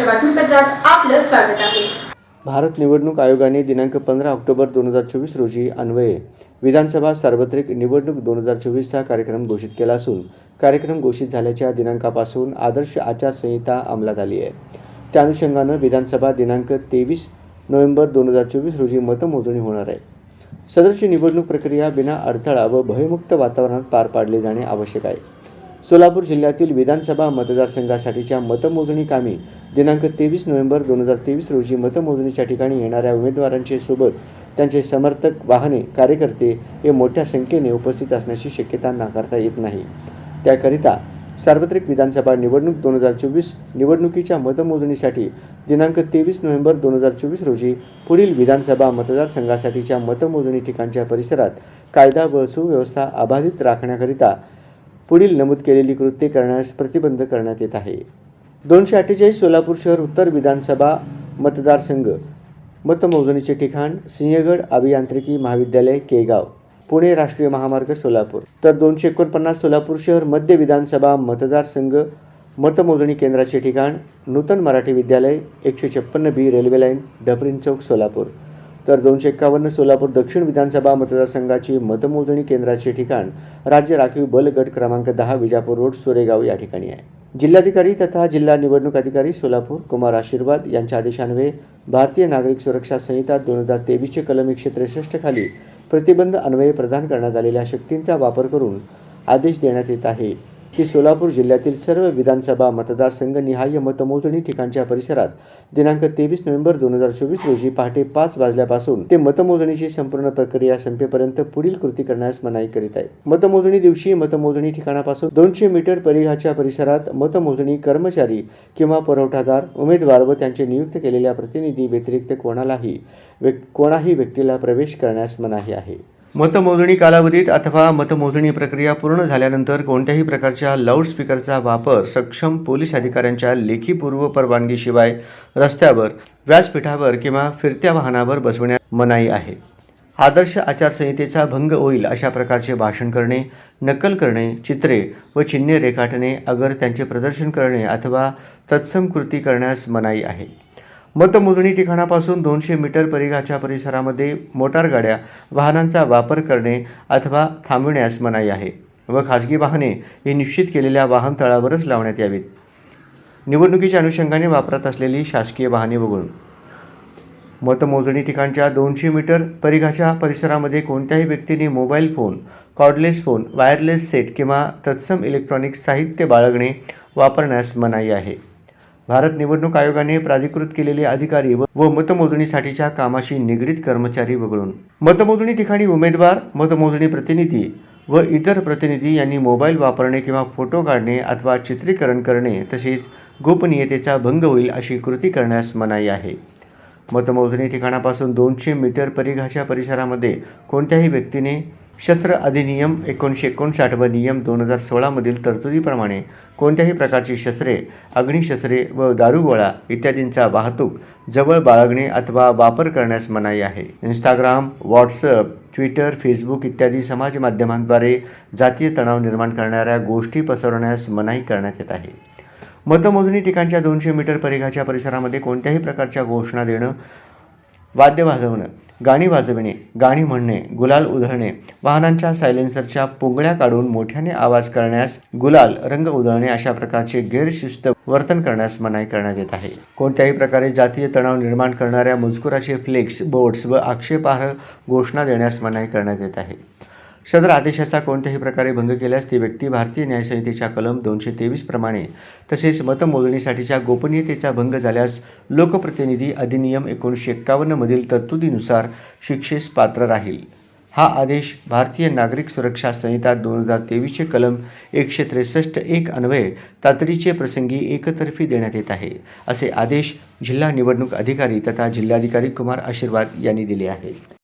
आपलं स्वागत आहे. भारत निवडणूक आयोगाने दिनांक पंधरा ऑक्टोबर दोन हजार चोवीस रोजी अन्वये. विधानसभा सार्वत्रिक निवडणूक दोन हजार चोवीसचा कार्यक्रम घोषित केला असून कार्यक्रम घोषित झाल्याच्या दिनांकापासून आदर्श आचारसंहिता अंमलात आली आहे. त्या अनुषंगानं विधानसभा दिनांक तेवीस नोव्हेंबर दोन हजार चोवीस रोजी मतमोजणी होणार आहे. सदरची निवडणूक प्रक्रिया बिना अडथळा व भयमुक्त वातावरणात पार पाडली जाणे आवश्यक आहे. सोलापूर जिल्ह्यातील विधानसभा मतदारसंघासाठीच्या मतमोजणी कामी दिनांक तेवीस नोव्हेंबर दोन हजार तेवीस रोजी मतमोजणीच्या ठिकाणी येणाऱ्या उमेदवारांचे सोबत त्यांचे समर्थक वाहने कार्यकर्ते हे मोठ्या संख्येने उपस्थित असण्याची शक्यता नाकारता येत नाही. त्याकरिता सार्वत्रिक विधानसभा निवडणूक दोन हजार चोवीस निवडणुकीच्या मतमोजणीसाठी दिनांक तेवीस नोव्हेंबर दोन हजार चोवीस रोजी पुढील विधानसभा मतदारसंघासाठीच्या मतमोजणी ठिकाणच्या परिसरात कायदा व सुव्यवस्था अबाधित राखण्याकरिता पुढील नमूद केलेली कृत्ये करण्यास प्रतिबंध करण्यात येत आहे. दोनशे अठ्ठेचाळीस सोलापूर शहर उत्तर विधानसभा मतदारसंघ मतमोजणीचे ठिकाण सिंहगड अभियांत्रिकी महाविद्यालय केगाव पुणे राष्ट्रीय महामार्ग सोलापूर. तर दोनशे एकोणपन्नास सोलापूर शहर मध्य विधानसभा मतदारसंघ मतमोजणी केंद्राचे ठिकाण नूतन मराठी विद्यालय एकशे छप्पन्न बी रेल्वे लाईन डबरीन चौक सोलापूर. तर दोनशे एक्कावन्न सोलापूर दक्षिण विधानसभा मतदारसंघाची मतमोजणी केंद्राचे ठिकाण राज्य राखीव बल गट क्रमांक दहा विजापूर रोड सोरेगाव या ठिकाणी आहे. जिल्हाधिकारी तथा जिल्हा निवडणूक अधिकारी सोलापूर कुमार आशीर्वाद यांच्या आदेशान्वये भारतीय नागरिक सुरक्षा संहिता दोन हजार तेवीसचे कलम एकशे त्रेसष्ट खाली प्रतिबंध अन्वये प्रदान करण्यात आलेल्या शक्तींचा वापर करून आदेश देण्यात येत आहे. की सोलापूर जिल्ह्यातील सर्व विधानसभा मतदारसंघ निहाय मतमोजणी ठिकाणच्या परिसरात दिनांक तेवीस नोव्हेंबर दोन हजार चोवीस रोजी पहाटे पाच वाजल्यापासून ते मतमोजणीची संपूर्ण प्रक्रिया संपेपर्यंत पुढील कृती करण्यास मनाई करीत आहे. मतमोजणी दिवशी मतमोजणी ठिकाणापासून दोनशे मीटर परिघाच्या परिसरात मतमोजणी कर्मचारी किंवा पुरवठादार उमेदवार व त्यांचे नियुक्त केलेल्या प्रतिनिधी व्यतिरिक्त कोणालाही कोणाही व्यक्तीला प्रवेश करण्यास मनाई आहे. मतमोजणी कालावधीत अथवा मतमोजणी प्रक्रिया पूर्ण झाल्यानंतर कोणत्याही प्रकारच्या लाऊडस्पीकरचा वापर सक्षम पोलीस अधिकाऱ्यांच्या लेखीपूर्व परवानगीशिवाय रस्त्यावर व्यासपीठावर किंवा फिरत्या वाहनावर बसवण्यास मनाई आहे. आदर्श आचारसंहितेचा भंग होईल अशा प्रकारचे भाषण करणे नक्कल करणे चित्रे व चिन्हे रेखाटणे अगर त्यांचे प्रदर्शन करणे अथवा तत्सम कृती करण्यास मनाई आहे. मतमोजणी ठिकाणापासून दोनशे मीटर परिघाच्या परिसरामध्ये मोटार गाड्या वाहनांचा वापर करणे अथवा थांबविण्यास मनाई आहे व खाजगी वाहने ही निश्चित केलेल्या वाहनतळावरच लावण्यात यावीत. निवडणुकीच्या अनुषंगाने वापरात असलेली शासकीय वाहने वगळून. मतमोजणी ठिकाणच्या दोनशे मीटर परिघाच्या परिसरामध्ये कोणत्याही व्यक्तीने mobile phone cordless phone wireless set किंवा तत्सम इलेक्ट्रॉनिक साहित्य बाळगणे वापरण्यास मनाई आहे. भारत निवडणूक आयोगाने प्राधिकृत केलेले अधिकारी व मतमोजणीसाठीच्या कामाशी निगडीत कर्मचारी वगळून. मतमोजणी ठिकाणी उमेदवार मतमोजणी प्रतिनिधी व इतर प्रतिनिधी यांनी मोबाईल वापरणे किंवा फोटो काढणे अथवा चित्रीकरण करणे तसेच गोपनीयतेचा भंग होईल अशी कृती करण्यास मनाई आहे. मतमोजणी ठिकाणापासून दोनशे मीटर परिघाच्या परिसरामध्ये कोणत्याही व्यक्तीने शस्त्र अधिनियम एकोणीसशे एकोणसाठ व नियम दोन हजार सोळामधील तरतुदीप्रमाणे कोणत्याही प्रकारची शस्त्रे अग्निशस्त्रे व दारुगोळा इत्यादींचा वाहतूक जवळ बाळगणे अथवा वापर करण्यास मनाई आहे. इंस्टाग्राम व्हॉट्सअप ट्विटर फेसबुक इत्यादी समाज माध्यमांद्वारे जातीय तणाव निर्माण करणाऱ्या गोष्टी पसरवण्यास मनाई करण्यात येत आहे. मतमोजणी ठिकाणच्या दोनशे मीटर परिघाच्या परिसरामध्ये कोणत्याही प्रकारच्या घोषणा देणं वाद्य वाजवणं गाणी वाजविणे गाणी म्हणणे गुलाल उधळणे वाहनांच्या सायलेन्सरच्या पुंगळ्या काढून मोठ्याने आवाज करण्यास गुलाल रंग उधळणे अशा प्रकारचे गैरशिस्त वर्तन करण्यास मनाई करण्यात येत आहे. कोणत्याही प्रकारे जातीय तणाव निर्माण करणाऱ्या मजकुराचे फ्लेक्स बोर्ड्स व आक्षेपार्ह घोषणा देण्यास मनाई करण्यात येत आहे. सदर आदेशाचा कोणत्याही प्रकारे भंग केल्यास ती व्यक्ती भारतीय न्यायसंहितेच्या कलम दोनशे तेवीस प्रमाणे तसेच मतमोजणीसाठीच्या गोपनीयतेचा भंग झाल्यास लोकप्रतिनिधी अधिनियम एकोणीसशे एक्कावन्नमधील तरतुदीनुसार शिक्षेस पात्र राहील. हा आदेश भारतीय नागरिक सुरक्षा संहिता दोन हजार तेवीसचे कलम एकशे त्रेसष्ट एक अन्वये तातडीचे प्रसंगी एकतर्फी देण्यात येत आहे असे आदेश जिल्हा निवडणूक अधिकारी तथा जिल्हाधिकारी कुमार आशीर्वाद यांनी दिले आहेत.